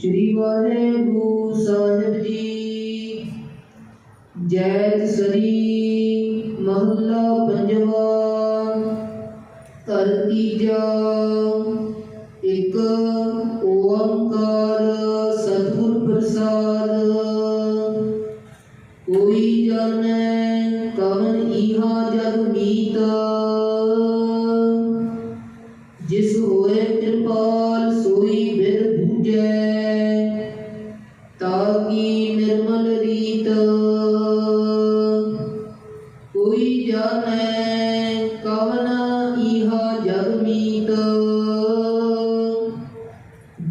شری واگو سال جی شری محلہ پنجو کرتی جا ایک ستر پرساد کوئی جا کن جگنیتا جس تا جی ہا جمی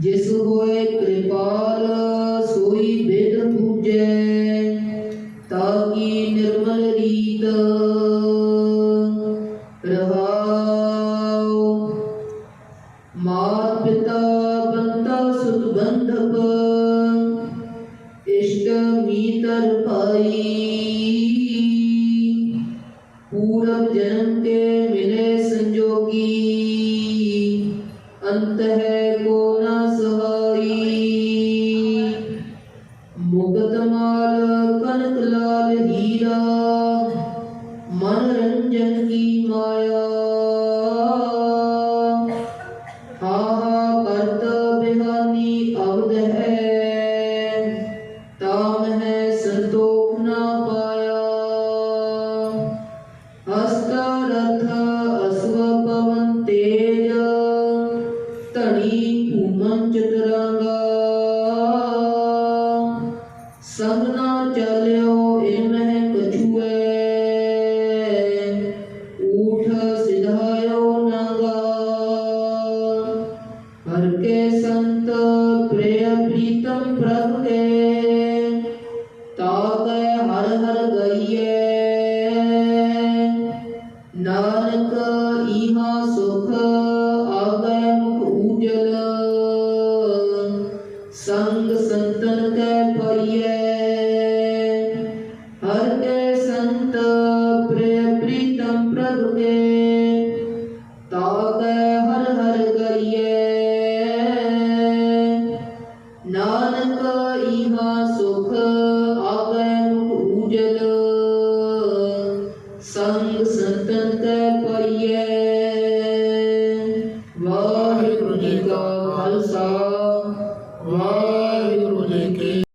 جس ہوئے کرپال سوئی بھجے تا کہ نرم ریتا رہا مات پہ سببند پ میتر پائی پورا جنم تے میرے سنجوگی انت ہے کواری مال کنک لال ہی منورنجن کی مایا ترنگ سبنا چلو انہیں کچھ سدھا نگا ہر کے سنتم پر ہر ہر گئیے ਸੰਗ ਸੰਤਨ ਕੈ ਪਾਈਐ ਹਰ ਕੈ ਸੰਤ ਪ੍ਰਿਯ ਪ੍ਰੀਤਮ ਪ੍ਰਭੂ ਕੇ ਤਾ ਕੈ ਹਰ ਹਰ ਕਰੀਐ ਨਾਨਕ ਇਹਾ ਸੁਖ ਆਗੈ ਉਜਲ ਸੰਗ ਸੰਤਨ ਕੈ ਪਾਈਐ ਵਾਹਿਗੁਰੂ ਜੀ ਕਾ ਖਾਲਸਾ